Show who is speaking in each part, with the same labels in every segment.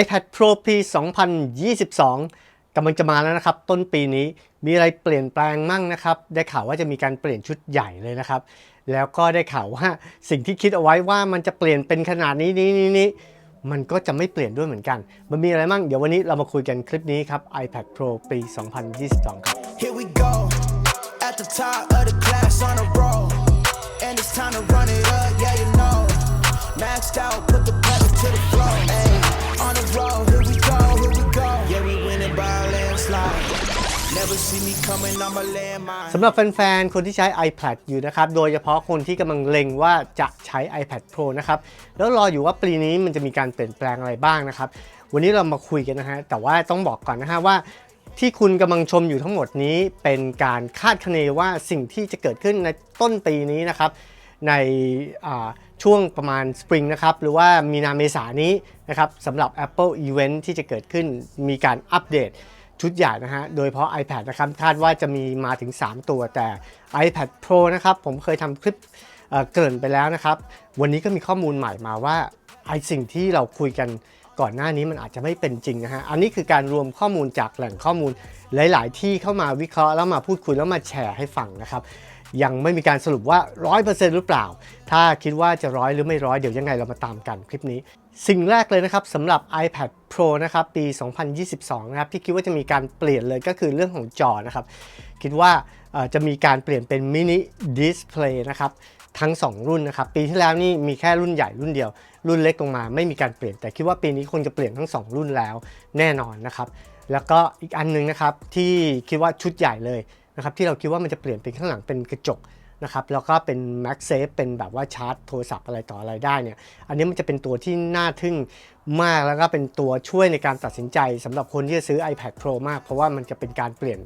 Speaker 1: iPad Pro ปี 2022 กำลังจะมาแล้วนะครับ ต้นปีนี้มีอะไรเปลี่ยนแปลงมั่งนะครับ ได้ข่าวว่าจะมีการเปลี่ยนชุดใหญ่เลยนะครับ แล้วก็ได้ข่าวว่าสิ่งที่คิดเอาไว้ว่ามันจะเปลี่ยนเป็นขนาดนี้นี้นี้นี้มันก็จะไม่เปลี่ยนด้วยเหมือนกัน มันมีอะไรมั่ง เดี๋ยววันนี้เรามาคุยกันคลิปนี้ครับ iPad Pro ปี 2022 ครับ
Speaker 2: Here we go. At the top of the class on a roll. And it's time to run it up, yeah, you know. Maxed out, put the pedal to the floor. Ayy,
Speaker 1: สำหรับแฟนๆ คนที่ใช้ iPad อยู่นะครับ โดยเฉพาะคนที่กำลังเล็งว่าจะใช้ iPad Pro นะครับ แล้วรออยู่ว่าปีนี้มันจะมีการเปลี่ยนแปลงอะไรบ้างนะครับ วันนี้เรามาคุยกันนะฮะ แต่ว่าต้องบอกก่อนนะฮะว่าที่คุณกำลังชมอยู่ทั้งหมดนี้เป็นการคาดคะเนว่าสิ่งที่จะเกิดขึ้นในต้นปีนี้นะครับ ในช่วงประมาณสปริงนะครับหรือว่ามีนาเมษานี้นะครับสำหรับ Apple Event ที่จะเกิดขึ้นมีการอัปเดต ชุดใหญ่นะฮะ โดยเฉพาะ iPad นะครับ คาดว่าจะมีมาถึง 3 ตัวแต่ iPad Pro นะครับ ผมเคยทำคลิปเเกินไปแล้วนะครับ วันนี้ก็มีข้อมูลใหม่มาว่าไอสิ่งที่เราคุยกันก่อนหน้านี้มันอาจจะไม่เป็นจริงนะฮะ อันนี้คือการรวมข้อมูลจากแหล่งข้อมูลหลาย ๆ ที่เข้ามาวิเคราะห์แล้วมาพูดคุยแล้วมาแชร์ให้ฟังนะครับ ยังไม่มีการสรุปว่า 100%หรือเปล่า ถ้าคิดว่าจะร้อยหรือไม่ร้อยเดี๋ยวยังไงเรามาตามกันคลิปนี้ สิ่งแรกเลยนะครับสำหรับ iPad Pro นะครับปี 2022 นะครับที่คิดว่าจะมีการเปลี่ยนเลยก็คือเรื่องของจอนะครับคิดว่าจะมีการเปลี่ยนเป็นมินิดิสเพลย์นะครับทั้ง 2 รุ่นนะครับปีที่แล้วนี่มีแค่รุ่นใหญ่รุ่นเดียว รุ่นเล็กลงมาไม่มีการเปลี่ยนแต่คิดว่าปีนี้คงจะเปลี่ยนทั้ง 2 รุ่นแล้วแน่นอนนะครับแล้วก็อีกอันหนึงนะครับที่คิดว่าชุดใหญ่เลยนะครับที่เราคิดว่ามันจะเปลี่ยนเป็นข้างหลังเป็นกระจก นะครับแล้วก็เป็น MagSafe เป็นแบบว่าชาร์จโทรศัพท์อะไรต่ออะไรได้เนี่ยอันนี้มันจะเป็นตัวที่น่าทึ่งมากแล้วก็เป็นตัวช่วยในการตัดสินใจสำหรับคนที่จะซื้อ iPad Pro มาก เพราะว่ามันจะเป็นการเปลี่ยน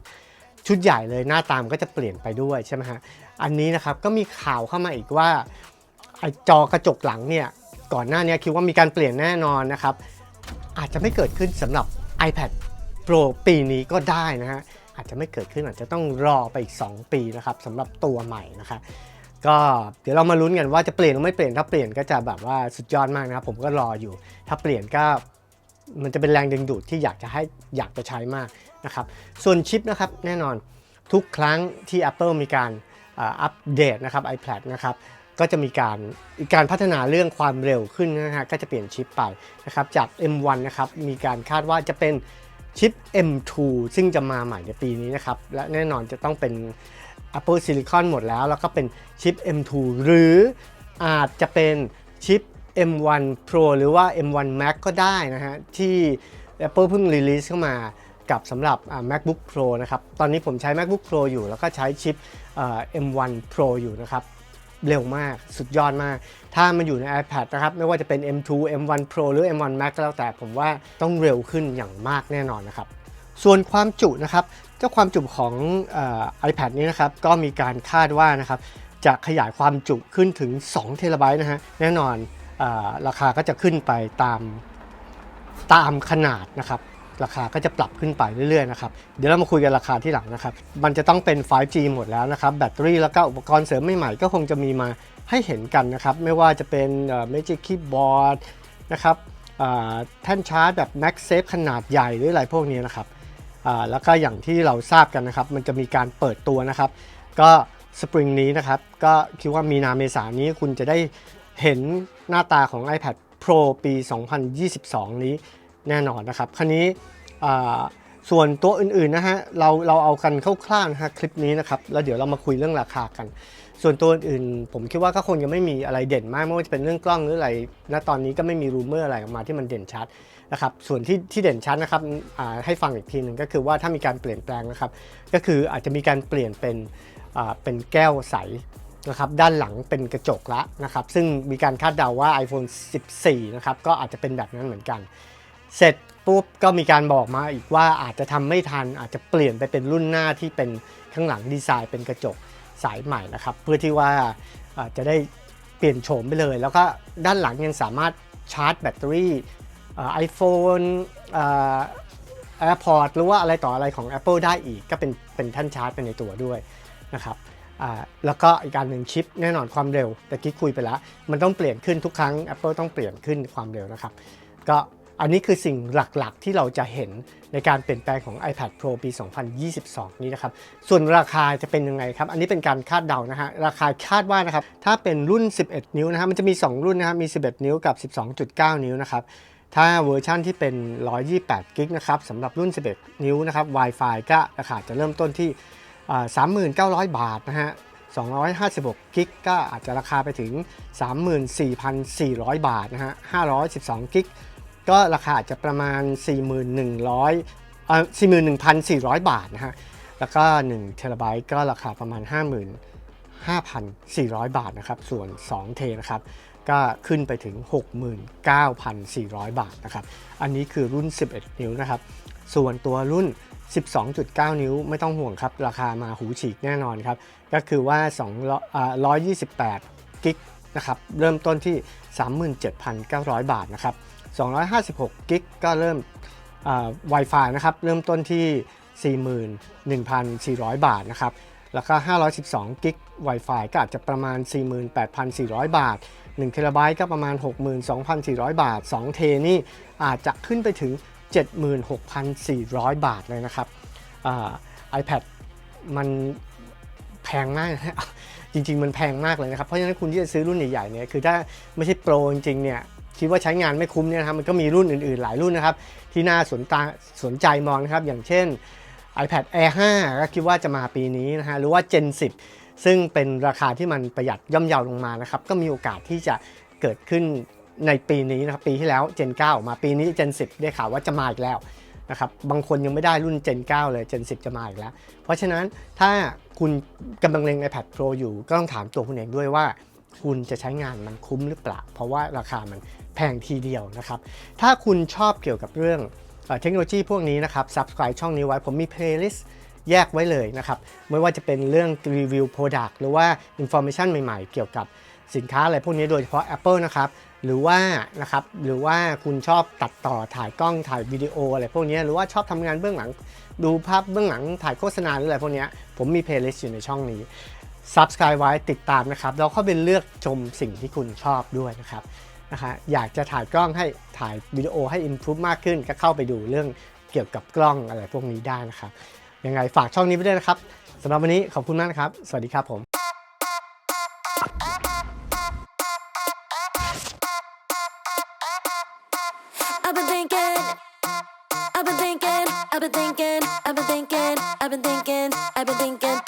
Speaker 1: ชุดใหญ่เลยหน้าตามนก็จะเปลี่ยนไปด้วยใช่ไหมฮะอันนี้นะครับก็มีข่าวเข้ามาอีกว่าไอจอกระจกหลังเนี่ยก่อนหน้านี้คิดว่ามีการเปลี่ยนแน่นอนนะครับอาจจะไม่เกิดขึ้นสำหรับ iPad Pro ปีนี้ก็ได้นะฮะ อาจจะไม่เกิดขึ้นอาจจะต้องรอไปอีก 2 ปีนะครับสำหรับตัวใหม่นะครับก็เดี๋ยวเรามาลุ้นกันว่าจะเปลี่ยนหรือไม่เปลี่ยนถ้าเปลี่ยนก็จะแบบว่าสุดยอดมากนะครับผมก็รออยู่ ถ้าเปลี่ยนก็มันจะเป็นแรงดึงดูดที่อยากจะให้อยากจะใช้มากนะครับส่วนชิปนะครับแน่นอนทุกครั้งที่ Apple มีการอัปเดตนะครับ iPad นะครับก็จะมีการการพัฒนาเรื่องความเร็วขึ้นนะฮะก็จะเปลี่ยนชิปไปนะครับจาก M1 นะครับมีการคาดว่าจะเป็น ชิป M2 ซึ่งจะมาใหม่ในปีนี้นะครับ และแน่นอนจะต้องเป็น Apple Silicon หมดแล้ว แล้วก็เป็นชิป M2 หรืออาจจะเป็นชิป M1 Pro หรือว่า M1 Max ก็ได้นะฮะ ที่ Apple เพิ่งรีลีสเข้ามากับสำหรับ MacBook Pro นะครับ ตอนนี้ผมใช้ MacBook Pro อยู่ แล้วก็ใช้ชิป M1 Pro อยู่นะครับ เร็วมาก สุดยอดมาก ถ้ามันอยู่ใน iPad นะครับ ไม่ว่าจะเป็น M2 M1 Pro หรือ M1 Max ก็แล้วแต่ผมว่าต้องเร็วขึ้นอย่างมากแน่นอนนะครับ ส่วนความจุนะครับ เจ้าความจุของเอ่อ iPad นี้นะครับ ก็มีการคาดว่านะครับ จะขยายความจุขึ้นถึง2เทราไบต์นะฮะ แน่นอนอราคาก็จะขึ้นไปตามตามขนาดนะครับ ราคาก็จะปรับขึ้นไปเรื่อยๆนะครับเดี๋ยวเรามาคุยกันราคาที่หลังนะครับมันจะต้องเป็น 5G หมดแล้วนะครับแบตเตอรี่แล้วก็อุปกรณ์เสริมใหม่ๆก็คงจะมีมาให้เห็นกันนะครับไม่ว่าจะเป็นเอ่อ Magic Keyboard นะครับแท่นชาร์จแบบ MagSafe ขนาดใหญ่หรืออะไรพวกนี้นะครับแล้วก็อย่างที่เราทราบกันนะครับ มันจะมีการเปิดตัวนะครับ ก็สปริงนี้นะครับ ก็คิดว่ามีนาเมษานี้คุณจะได้เห็นหน้าตาของ iPad Pro ปี 2022 นี้ แน่นอนนะครับคราวนี้ส่วนตัวอื่นๆนะฮะเราเราเอากันคร่าวๆนะฮะคลิปนี้นะครับแล้วเดี๋ยวเรามาคุยเรื่องราคากัน ส่วนตัวอื่นๆ ผมคิดว่าก็คงยังไม่มีอะไรเด่นมากไม่ว่าจะเป็นเรื่องกล้องหรืออะไรณตอนนี้ก็ไม่มีรูเมอร์อะไรออกมาที่มันเด่นชัดนะครับส่วนที่ที่เด่นชัดนะครับให้ฟังอีกทีหนึ่งก็คือว่าถ้ามีการเปลี่ยนแปลงนะครับ ก็คืออาจจะมีการเปลี่ยนเป็นเป็นแก้วใสนะครับด้านหลังเป็นกระจกละนะครับซึ่งมีการคาดเดาว่า iPhone 14 นะครับก็อาจจะเป็นแบบนั้นเหมือนกัน เสร็จปุ๊บก็มีการบอกมาอีกว่าอาจจะทำไม่ทัน อาจจะเปลี่ยนไปเป็นรุ่นหน้าที่เป็นข้างหลังดีไซน์เป็นกระจกสายใหม่นะครับ เพื่อที่ว่าอาจะได้เปลี่ยนโฉมไปเลย แล้วก็ด้านหลังยังสามารถชาร์จแบตเตอรี่ไอโฟนแอร์พอร์ตหรือว่าอะไรต่ออะไรของ Apple ได้อีกก็เป็นเป็นท่านชาร์จไปในตัวด้วยนะครับแล้วก็อีกการหนึ่งชิปแน่นอนความเร็วแต่กี้คุยไปแล้ว มันต้องเปลี่ยนขึ้นทุกครั้ง Apple ต้องเปลี่ยนขึ้นความเร็วนะครับ ก็ อันนี้คือสิ่งหลักๆ ที่เราจะเห็นในการเปลี่ยนแปลงของ iPad Pro ปี 2022 นี้นะครับ ส่วนราคาจะเป็นยังไงครับ อันนี้เป็นการคาดเดานะฮะ ราคาคาดว่านะครับ ถ้าเป็นรุ่น 11 นิ้วนะครับมันจะมี 2 รุ่นนะครับ มี 11 นิ้วกับ 12.9 นิ้วนะครับ ถ้าเวอร์ชั่นที่เป็น 128 กิกนะครับสำหรับรุ่น 11 นิ้วนะครับ Wi-Fi ก็ราคาจะเริ่มต้นที่อ่า39,000 บาทนะฮะ256กิกก็อาจจะราคาไปถึง 34,400 บาทนะฮะ512กิก ก็ราคาอาจจะประมาณ 41,000เอ่อ41,400 บาทนะฮะ แล้วก็1เทราไบต์ก็ราคาประมาณ 55,400 บาทนะครับ ส่วน 2 เทนะครับ ก็ขึ้นไปถึง 69,400 บาทนะครับ อันนี้คือรุ่น 11 นิ้วนะครับ ส่วนตัวรุ่น 12.9 นิ้วไม่ต้องห่วงครับ ราคามาหูฉีกแน่นอนครับ ก็คือว่า2อ่า128กิกนะครับ เริ่มต้นที่ 37,900 บาทนะครับ 256กิกก็เริ่มอ่า Wi-Fi นะครับ เริ่มต้นที่ 41,400 บาทนะครับ แล้วก็ 512กิก Wi-Fi ก็อาจจะประมาณ 48,400 บาท1เทราไบต์ก็ประมาณ 62,400 บาท 2 เทนี่อาจจะขึ้นไปถึง 76,400 บาทเลยนะครับอ่า iPad มันแพงมากจริง ๆ มันแพงมากเลยนะครับ เพราะฉะนั้นคุณที่จะซื้อรุ่นใหญ่ๆเนี่ยคือถ้าไม่ใช่โปรจริงๆเนี่ย คิดว่าใช้งานไม่คุ้มเนี่ยนะครับมันก็มีรุ่นอื่นๆ หลายรุ่นนะครับ ที่น่าสนตาสนใจมองนะครับ อย่างเช่น iPad Air 5 ก็คิดว่าจะมาปีนี้นะฮะหรือว่า Gen 10 ซึ่งเป็นราคาที่มันประหยัดย่อมเยาลงมานะครับ ก็มีโอกาสที่จะเกิดขึ้นในปีนี้นะครับ ปีที่แล้ว Gen 9 ออกมาปีนี้ Gen 10 ได้ข่าวว่าจะมาอีกแล้วนะครับบางคนยังไม่ได้รุ่น Gen 9 เลย Gen 10 จะมาอีกแล้ว เพราะฉะนั้นถ้าคุณกำลังเล็ง iPad Pro อยู่ก็ต้องถามตัวคุณเองด้วยว่า คุณจะใช้งานมันคุ้มหรือเปล่า เพราะว่าราคามันแพงทีเดียวนะครับ ถ้าคุณชอบเกี่ยวกับเรื่องเทคโนโลยีพวกนี้นะครับ subscribe ช่องนี้ไว้ผมมี playlist แยกไว้เลยนะครับ ไม่ว่าจะเป็นเรื่องรีวิว product หรือว่า information ใหม่ๆ เกี่ยวกับสินค้าอะไรพวกนี้โดยเฉพาะ Apple นะครับ หรือว่านะครับ หรือว่าคุณชอบตัดต่อถ่ายกล้องถ่ายวิดีโออะไรพวกนี้ หรือว่าชอบทำงานเบื้องหลัง ดูภาพเบื้องหลังถ่ายโฆษณาหรืออะไรพวกนี้ ผมมี playlist อยู่ในช่องนี้ subscribe ไว้ติดตามนะครับ แล้วเข้าไปเลือกชมสิ่งที่คุณชอบด้วยนะครับนะฮะอยากจะถ่ายกล้องให้ถ่ายวิดีโอให้ improve มากขึ้น ก็เข้าไปดูเรื่องเกี่ยวกับกล้องอะไรพวกนี้ได้นะครับ ยังไงฝากช่องนี้ไว้ด้วยนะครับสำหรับวันนี้ขอบคุณมากนะครับ สวัสดีครับผม
Speaker 3: I've been thinking, I've been thinking, I've been thinking,